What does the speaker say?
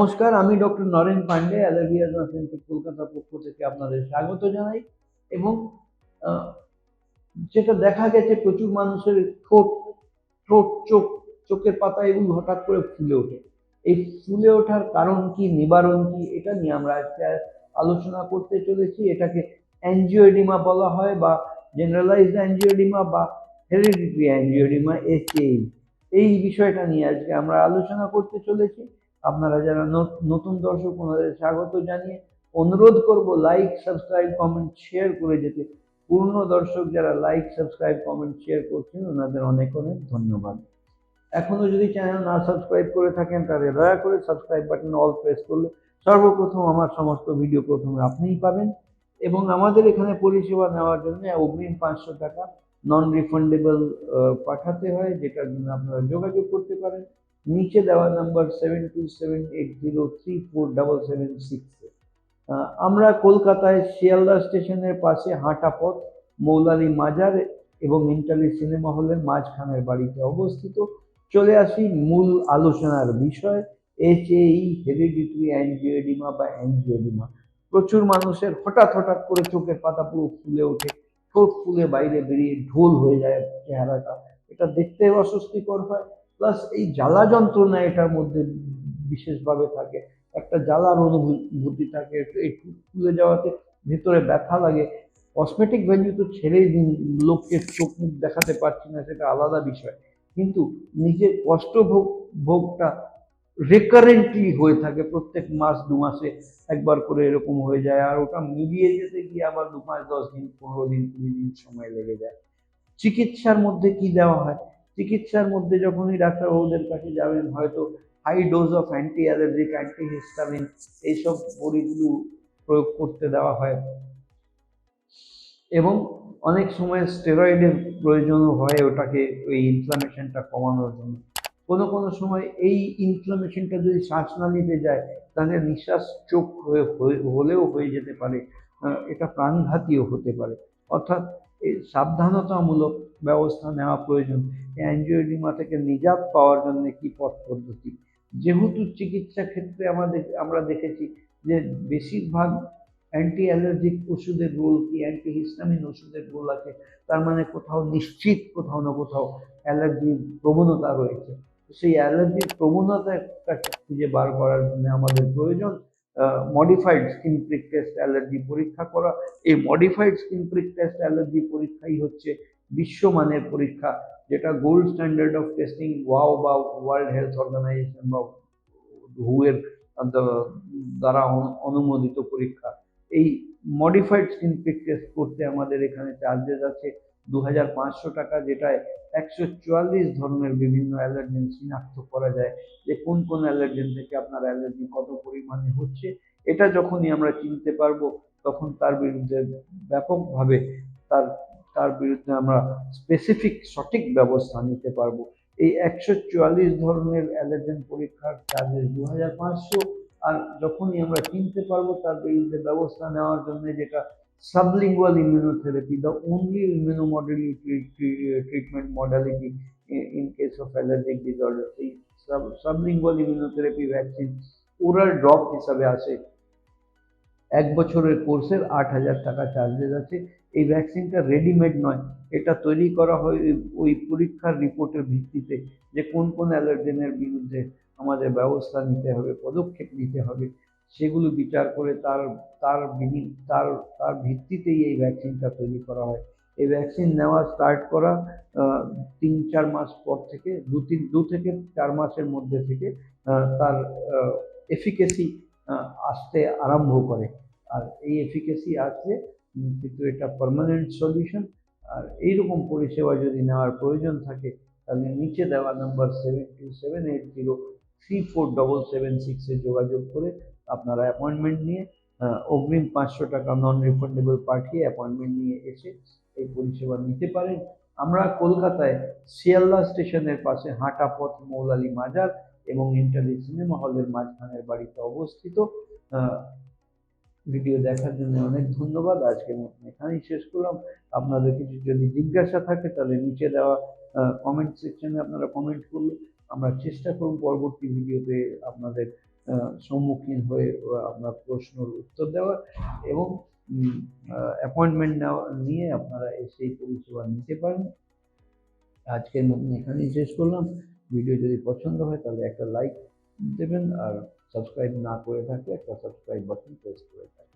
নমস্কার, আমি doctor Naren Pandey Allergia centre, কলকাতার পক্ষ থেকে আপনাদের স্বাগত জানাই। এবং যেটা দেখা গেছে, প্রচুর মানুষের ঠোঁট ঠোঁট, চোখ, চোখের পাতা এগুলো হঠাৎ করে ফুলে ওঠে। এই ফুলে ওঠার কারণ কি, নিবারণ কি, এটা নিয়ে আমরা আজকে আলোচনা করতে চলেছি। এটাকে অ্যাঞ্জিওডিমা বলা হয় বা জেনারেলাইজড অ্যাঞ্জিওডিমা বা হেরিডিটারি অ্যাঞ্জিওডিমা এসএই। এই বিষয়টা নিয়ে আজকে আমরা আলোচনা করতে চলেছি। আপনারা যারা নতুন দর্শক, ওনাদের স্বাগত জানিয়ে অনুরোধ করব লাইক সাবস্ক্রাইব কমেন্ট শেয়ার করে যেতে। পূর্ণ দর্শক যারা লাইক সাবস্ক্রাইব কমেন্ট শেয়ার করছেন, ওনাদের অনেক অনেক ধন্যবাদ। এখনও যদি চ্যানেল না সাবস্ক্রাইব করে থাকেন, তাহলে দয়া করে সাবস্ক্রাইব বাটন অল প্রেস করলে সর্বপ্রথম আমার সমস্ত ভিডিও প্রথমে আপনিই পাবেন এবং আমাদের এখানে পরিষেবা নেওয়ার জন্য অগ্রিম পাঁচশো টাকা নন রিফান্ডেবল পাঠাতে হয়, যেটার জন্য আপনারা যোগাযোগ করতে পারেন। নিচে দেওয়া number seven two seven eight zero three four double seven six আমরা কলকাতায় শিয়ালদা স্টেশনের পাশে হাঁটা পথ, মৌলালি মাজার এবং ইন্টালি সিনেমা হলের মাঝখানের বাড়িতে অবস্থিত। চলে আসি মূল আলোচনার বিষয় এইচ এই হেরিডিটারি অ্যাঞ্জিওডিমা বা অ্যাঞ্জিওডিমা প্রচুর মানুষের হঠাৎ হঠাৎ করে চোখের পাতা পুরো ফুলে ওঠে, ঠোঁট ফুলে বাইরে বেরিয়ে ঢোল হয়ে যায় চেহারাটা। এটা দেখতে অস্বস্তিকর হয় প্লাস এই জ্বালা যন্ত্রণা এটার মধ্যে বিশেষভাবে থাকে। একটা জ্বালার অনুভূতি থাকে একটু ফুলে যাওয়াতে ভেতরে ব্যথা লাগে। কসমেটিক ভ্যালু তো ছেড়েই দিন, লোককে চোখ মুখ দেখাতে পারছি না, সেটা আলাদা বিষয়। কিন্তু নিজের কষ্ট ভোগ, ভোগটা রেকারেন্টলি হয়ে থাকে, প্রত্যেক মাস, দু মাসে একবার করে এরকম হয়ে যায়। আর ওটা মিলিয়ে যেতে গিয়ে আবার দু মাস, দশ দিন, পনেরো দিন, কুড়ি দিন সময় লেগে যায়। চিকিৎসার মধ্যে কি দেওয়া হয়? চিকিৎসার মধ্যে যখনই ডাক্তারবাবুদের কাছে যাবেন, হয়তো high dose of anti allergic anti histamine এইসব বড়িগুলো প্রয়োগ করতে দেওয়া হয়। এবং অনেক সময় স্টেরয়েডের প্রয়োজনও হয় ওটাকে, ওই ইনফ্লামেশনটা কমানোর জন্য। কোনো কোনো সময় এই ইনফ্লামেশনটা যদি শ্বাসনালীতে যায়, তাহলে নিঃশ্বাস চোখ হয়ে হলেও হয়ে যেতে পারে। এটা প্রাণঘাতীও হতে পারে। অর্থাৎ সাবধানতামূলক ব্যবস্থা নেওয়া প্রয়োজন। অ্যাঞ্জিওডিমা থেকে নিজাত পাওয়ার জন্য কি পথ পদ্ধতি? যেহেতু চিকিৎসা ক্ষেত্রে আমাদের, আমরা দেখেছি যে বেশিরভাগ অ্যান্টি অ্যালার্জিক ওষুধের রোল কি? অ্যান্টি হিস্টামিন ওষুধের রোল আছে। তার মানে কোথাও নিশ্চিত, কোথাও না কোথাও অ্যালার্জির প্রবণতা রয়েছে। সেই অ্যালার্জির প্রবণতাটাকে খুঁজে বার করার জন্য আমাদের প্রয়োজন? Modified skin prick test allergy পরীক্ষা করা। এই modified skin prick test allergy পরীক্ষাই হচ্ছে বিশ্বমানের পরীক্ষা, যেটা gold standard of testing wow বা ওয়ার্ল্ড হেলথ অর্গানাইজেশন বা হু এর দ্বারা অনুমোদিত পরীক্ষা। এই মডিফাইড স্কিন টেস্ট করতে আমাদের এখানে চার্জেস আছে দু হাজার পাঁচশো টাকা, যেটায় একশো চুয়াল্লিশ ধরনের বিভিন্ন অ্যালার্জেন শনাক্ত করা যায়, যে কোন কোন অ্যালার্জেন থেকে আপনার অ্যালার্জি কত পরিমাণে হচ্ছে, এটা যখনই আমরা চিনতে পারব, তখন তার বিরুদ্ধে ব্যাপকভাবে তার তার বিরুদ্ধে আমরা স্পেসিফিক সঠিক ব্যবস্থা নিতে পারব। এই একশো চুয়াল্লিশ ধরনের অ্যালার্জেন পরীক্ষার চার্জেস দু হাজার পাঁচশো, আর যখনই আমরা চিনতে পারব তার বিরুদ্ধে ব্যবস্থা নেওয়ার জন্য যেটা sublingual immunotherapy the only immunomodality treatment modality in case of allergic disorder এই sublingual immunotherapy vaccine oral drop হিসাবে আসে। এক বছরের কোর্সের আট হাজার টাকা চার্জেস আছে। এই ভ্যাকসিনটা রেডিমেড নয়। এটা তৈরি করা হয় ওই- পরীক্ষার রিপোর্টের ভিত্তিতে যে কোন কোন অ্যালার্জেনের বিরুদ্ধে আমাদের ব্যবস্থা নিতে হবে, পদক্ষেপ নিতে হবে। সেগুলো বিচার করে তার তার তার তার ভিত্তিতেই এই ভ্যাকসিনটা তৈরি করা হয়। এই ভ্যাকসিন নেওয়া স্টার্ট করা তিন, চার মাস পর থেকে, দু, তিন, দু থেকে চার মাসের মধ্যে থেকে তার এফিকেসি আসতে আরম্ভ করে। আর এই এফিকেসি উম, কিন্তু এটা পার্মানেন্ট সলিউশন আর এইরকম পরিষেবা যদি নেওয়ার প্রয়োজন থাকে তাহলে নিচে দেওয়া number seven two seven eight zero three four double seven সিক্সে যোগাযোগ করে আপনারা অ্যাপয়েন্টমেন্ট নিয়ে অগ্রিম পাঁচশো টাকা নন রিফান্ডেবল পাঠিয়ে অ্যাপয়েন্টমেন্ট নিয়ে এসে এই পরিষেবা নিতে পারেন। আমরা কলকাতায় শিয়ালদা স্টেশনের পাশে হাঁটা পথ মৌলালি মাজার এবং ইন্টারলি সিনেমা হলের মাঝখানের বাড়িতে অবস্থিত। ভিডিও দেখার জন্য অনেক ধন্যবাদ। আজকের মতন এখানেই শেষ করলাম। আপনাদের কিছু যদি জিজ্ঞাসা থাকে, তাহলে নিচে দেওয়া কমেন্ট সেকশনে আপনারা কমেন্ট করলে আমরা চেষ্টা করব পরবর্তী ভিডিওতে আপনাদের সম্মুখীন হয়ে আপনার প্রশ্নের উত্তর দেওয়ার এবং অ্যাপয়েন্টমেন্ট নেওয়া নিয়ে আপনারা এসে পরিষেবা নিতে পারেন। আজকের মতন এখানেই শেষ করলাম। ভিডিও যদি পছন্দ হয়, তাহলে একটা লাইক দেবেন আর সাবস্ক্রাইব না করে থাকলে একটা সাবস্ক্রাইব বাটন প্রেস করে থাকবেন।